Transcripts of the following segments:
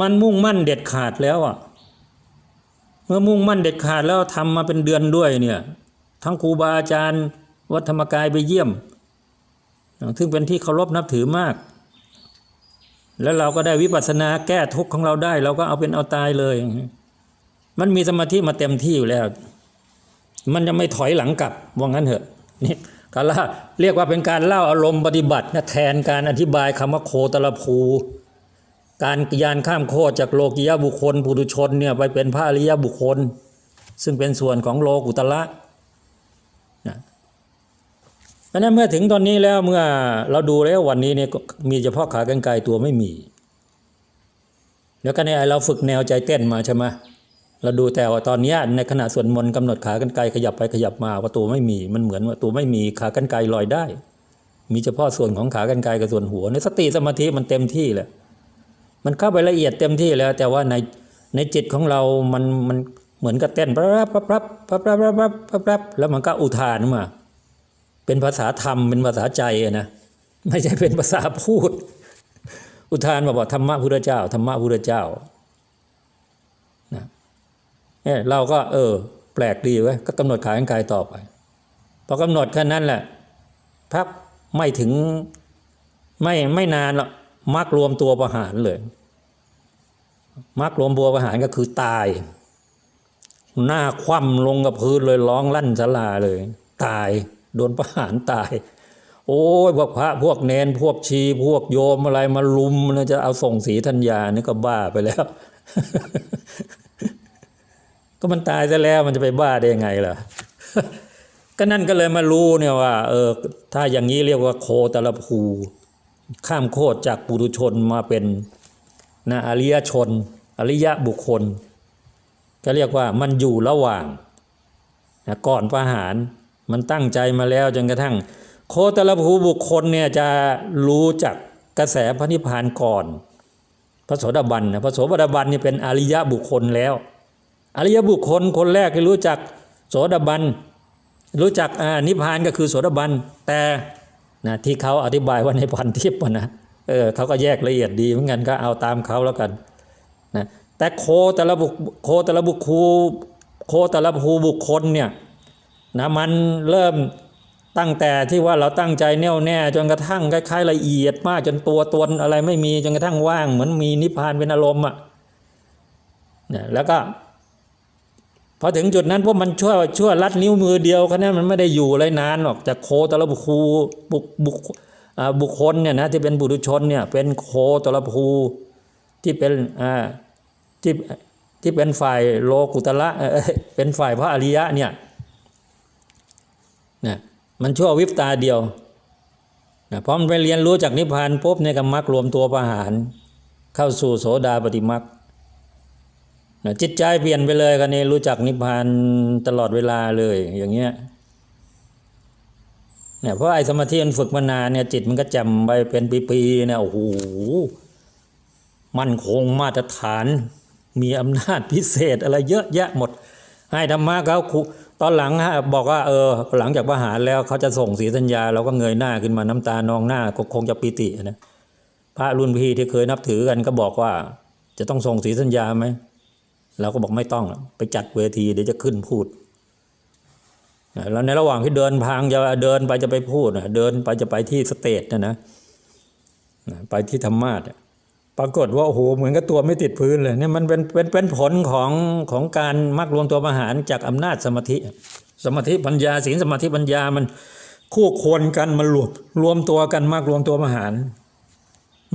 มันมุ่งมั่นเด็ดขาดแล้วอะ เมื่อมุ่งมั่นเด็ดขาดแล้วทำมาเป็นเดือนด้วยเนี่ย ทั้งครูบาอาจารย์ วัดธรรมกายไปเยี่ยม ซึ่งเป็นที่เคารพนับถือมาก แล้วเราก็ได้วิปัสสนาแก้ทุกข์ของเราได้ เราก็เอาเป็นเอาตายเลย มันมีสมาธิมาเต็มที่อยู่แล้ว มันจะไม่ถอยหลังกลับว่างั้นเถอะนี่การเล่าเรียกว่าเป็นการเล่าอารมณ์ปฏิบัตินะแทนการอธิบายคำว่าโคตรภู การยานข้ามโคตรจากโลกิยบุคคลปุถุชนเนี่ยไปเป็นพระอริยบุคคล ซึ่งเป็นส่วนของโลกุตละนะเพราะนั้นเมื่อถึงตอนนี้แล้วเมื่อเราดูแล้ววันนี้เนี่ยก็มีเฉพาะขากรรไกรตัวไม่มี แล้วก็ในไอเราฝึกแนวใจเต้นมาใช่ไหมเราดูแต่ว่าตอนนี้ในขณะส่วนมนต์กำหนดขากรรไกรขยับไปขยับมาว่าตัวไม่มีมันเหมือนว่าตัวไม่มีขากรรไกรลอยได้ มีเฉพาะส่วนของขากรรไกรกับส่วนหัวในสติสมาธิมันเต็มที่แหละ มันเข้าไปละเอียดเต็มที่แล้ว แต่ว่าในในจิตของเรา มันมันเหมือนกับเต้นปั๊บปั๊บปั๊บปั๊บปั๊บปั๊บปั๊บปั๊บปั๊บแล้วมันก็อุทานมา เป็นภาษาธรรมเป็นภาษาใจนะไม่ใช่เป็นภาษาพูด อุทานมาบอกธรรมะพุทธเจ้าธรรมะพุทธเจ้านะเอ้ยเราก็ เออ แปลกดีไว้ก็กำหนดขายกายต่อไปพอกำหนดแค่นั้นแหละพักไม่ถึงไม่ไม่นานหรอก มักรวมตัวประหารเลย มักรวมตัวประหารก็คือตาย หน้าคว่ำลงกับพื้นเลยร้องลั่นสลาเลย ตายโดนประหารตาย โอ้ยพวกพระพวกเนนพวกชี พวกโยมอะไรมาลุมนะจะเอาส่งสีธัญญานี่ก็บ้าไปแล้ว ก็มันตายซะแล้วมันจะไปบ้าได้ยังไงล่ะก็นั่นก็เลยมารู้เนี่ยว่า เออ ถ้าอย่างนี้เรียกว่าโคตรภู ข้ามโคตรจากปุถุชนมาเป็นนะอริยชน อริยะบุคคล ก็เรียกว่ามันอยู่ระหว่างนะก่อนประหารมันตั้งใจมาแล้วจนกระทั่ง โคตรภูบุคคลเนี่ยจะรู้จักกระแสพระนิพพานก่อน พระโสดาบันนะพระโสดาบันนี่เป็นอริยะบุคคลแล้ว อริยบุคคลคนแรกที่รู้จักโสดาบัน รู้จักอ่านิพพานก็คือโสดาบันแต่ นะที่เขาอธิบายว่าในพันทิพย์นะเออเขาก็แยกละเอียดดีเหมือนกันก็เอาตามเขาแล้วกันนะแต่โคแต่ละบุคโคแต่ละบุคคูโคแต่ละภูบุคคลเนี่ยนะมันเริ่มตั้งแต่ที่ว่าเราตั้งใจแน่วแน่จนกระทั่งคล้ายๆละเอียดมากจนตัวตนอะไรไม่มีจนกระทั่งว่าง เหมือนมีนิพพานเป็นอารมณ์อะนี่ยแล้วก็ พอถึงจุดนั้นพวกมันชั่วชั่วลัดนิ้วมือเดียวแค่นั้นมันไม่ได้อยู่อะไรนานหรอกจากโคตรบุคูบุบุคอ่าบุคคลเนี่ยนะที่เป็นบุรุชนเนี่ยเป็นโคตรภูที่เป็นอ่าที่ที่เป็นฝ่ายโลกุตละเป็นฝ่ายพระอริยะเนี่ยนะมันชั่ววิบตาเดียวนะพอมันไปเรียนรู้จากนิพพานปุ๊บเนี่ยก็มักรวมตัวประหาร เข้าสู่โสดาปฏิมัก นะจิตใจเปลี่ยนไปเลยกันนี่รู้จักนิพพานตลอดเวลาเลยอย่างเงี้ยเนี่ยเพราะไอ้สมาธิมันฝึกมานานเนี่ยจิตมันก็จำไปเป็นปีๆเนี่ยโอ้โหมั่นคงมาตรฐาน มีอำนาจพิเศษอะไรเยอะแยะหมด ให้ธรรมะเขาตอนหลังฮะบอกว่าเออหลังจากประหารแล้วเขาจะส่งสีสัญญาเราก็เงยหน้าขึ้นมาน้ำตานองหน้าก็คงจะปิตินะพระรุ่นพี่ที่เคยนับถือกันก็บอกว่า จะต้องส่งสีสัญญาไหม เราก็บอกไม่ต้องไปจัดเวทีเดี๋ยวจะขึ้นพูดแล้วในระหว่างที่เดินพางจะเดินไปจะไปพูดเดินไปจะไปที่สเตจนะนะไปที่ธรรมาสน์ปรากฏว่าโอ้โหเหมือนกับตัวไม่ติดพื้นเลยเนี่ยมันเป็นเป็นเป็นผลของของการมักรวมตัวมหารจากอำนาจสมาธิ สมาธิปัญญาศีลสมาธิปัญญามันคู่ควรกันมันรวมรวมตัวกันมากรวมตัวมหาร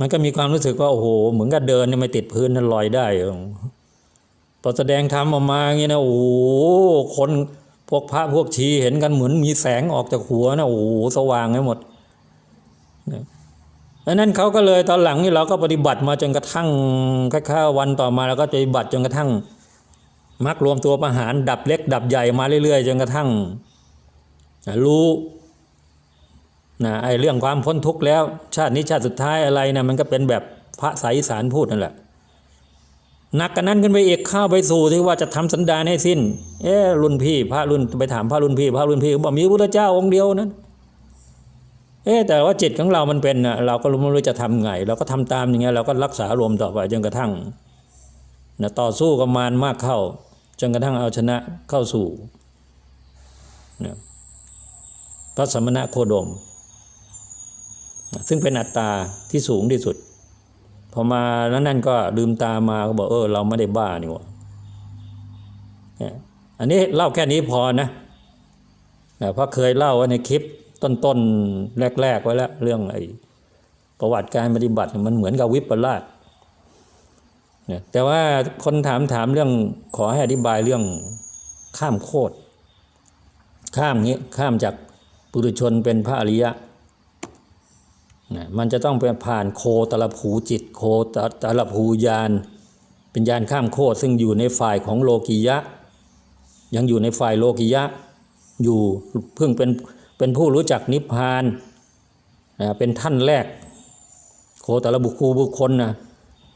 มันก็มีความรู้สึกว่าโอ้โหเหมือนกับเดินเนี่ยไม่ติดพื้นนั่นลอยได้ พอแสดงธรรมออกมาอย่างนี้นะโอ้โหคนพวกพระพวกชีเห็นกันเหมือนมีแสงออกจากหัวนะโอ้โหสว่างไปหมดดังนั้นเขาก็เลยตอนหลังนี่เราก็ปฏิบัติมาจนกระทั่งค่าวันต่อมาเราก็ปฏิบัติจนกระทั่งมักรวมตัวประหารดับเล็ก ดับใหญ่มาเรื่อยๆจนกระทั่งรู้นะไอ้เรื่องความพ้นทุกข์แล้ว ชาตินี้ชาติสุดท้ายอะไรนะมันก็เป็นแบบพระสายสารพูดนั่นแหละ หนักกันนั้นขึ้นไปเอกข้าวไปสู่ที่ว่าจะทำสันดานให้สิ้น เอ๊รุ่นพี่ พระรุ่นไปถามพระรุ่นพี่ พระรุ่นพี่บอกมีพระเจ้าองค์เดียวนั้น เอ๊แต่ว่าจิตของเรามันเป็นน่ะเราก็รู้ไม่รู้จะทำไง เราก็ทำตามอย่างเงี้ยเราก็รักษารวมต่อไปจนกระทั่งนะต่อสู้กับมารมากเข้า จนกระทั่งเอาชนะเข้าสู่นะพระสมณะโคดม ซึ่งเป็นอัตตาที่สูงที่สุด พอมาแล้วนั่นก็ลืมตามาก็บอกเออเราไม่ได้บ้านี่หว่าเนี่ยอันนี้เล่าแค่นี้พอนะเพราะเคยเล่าไว้ในคลิปต้นๆแรก ๆ ไว้แล้ว เรื่องไอ้ประวัติการปฏิบัติมันเหมือนกับวิปลาสเนี่ยแต่ว่าคนถามถามเรื่องขอให้อธิบายเรื่องข้ามโคตรข้ามงี้ข้ามจากปุถุชนเป็นพระอริยะ นะมันจะต้องไปผ่านโคตรภูจิต โคตรภูยาน เป็นยานข้ามโคตรซึ่งอยู่ในฝ่ายของโลกิยะ ยังอยู่ในฝ่ายโลกิยะ อยู่เพิ่งเป็นเป็นผู้รู้จักนิพพานนะเป็นท่านแรก โคตรบุคูบุคคลนะ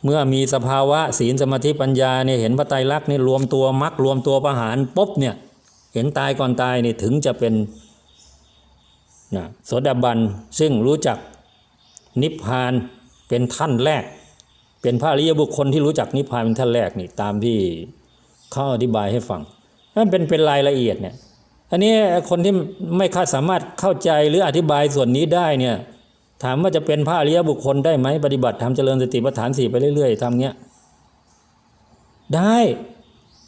เมื่อมีสภาวะศีลสมาธิปัญญาเนี่ยเห็นพระไตรลักษณ์นี่รวมตัวมรรครวมตัวประหารปุ๊บเนี่ยเห็นตายก่อนตายนี่ถึงจะเป็นนะโสดาบันซึ่งรู้จัก นิพพานเป็นท่านแรก เป็นพระอริยบุคคลที่รู้จักนิพพานเป็นท่านแรกนี่ตามที่เขาอธิบายให้ฟังนั่นเป็นเป็นรายละเอียดเนี่ยอันนี้คนที่ไม่ค่าสามารถเข้าใจหรืออธิบายส่วนนี้ได้เนี่ยถามว่าจะเป็นพระอริยบุคคลได้ไหมปฏิบัติทำเจริญสติปัฏฐานสี่ไปเรื่อยๆทำเงี้ยได้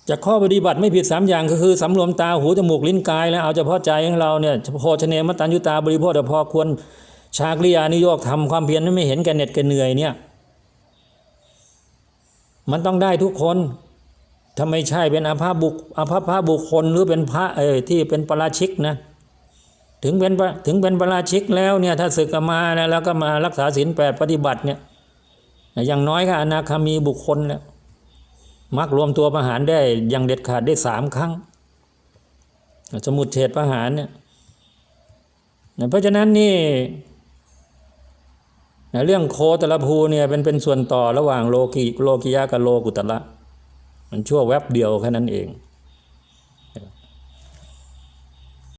จากข้อปฏิบัติไม่ผิดสามอย่างก็คือสำรวมตาหูจมูกลิ้นกาย แล้วเอาเฉพาะใจของเราเนี่ยโภชเนมตัญยุตาบริโภคแต่พอควร ชากริยานิโยกทำความเพียรนั้นไม่เห็นแก่เหน็ดแก่เหนื่อยเนี่ย มันต้องได้ทุกคนถ้าไมใช่เป็นอาภาบุคอาภาพบุคคลหรือเป็นพระเออที่เป็นปราชิกนะ ถึงเป็นถึงเป็นปราชิกแล้วเนี่ยถ้าศึกมานะแล้วก็มารักษาศีลแปดปฏิบัติเนี่ยอย่างน้อยก็อนาคามีบุคคลเนี่ยมักรวมตัวประหารได้อย่างเด็ดขาดได้สามครั้ง สมุดเฉดประหารเนี่ยเพราะฉะนั้นนี่ เรื่องโคตรภูเนี่ยเป็นเป็นส่วนต่อระหว่างโลกิโลกิยะกับโลกุตระมันชั่วแวบเดียวแค่นั้นเอง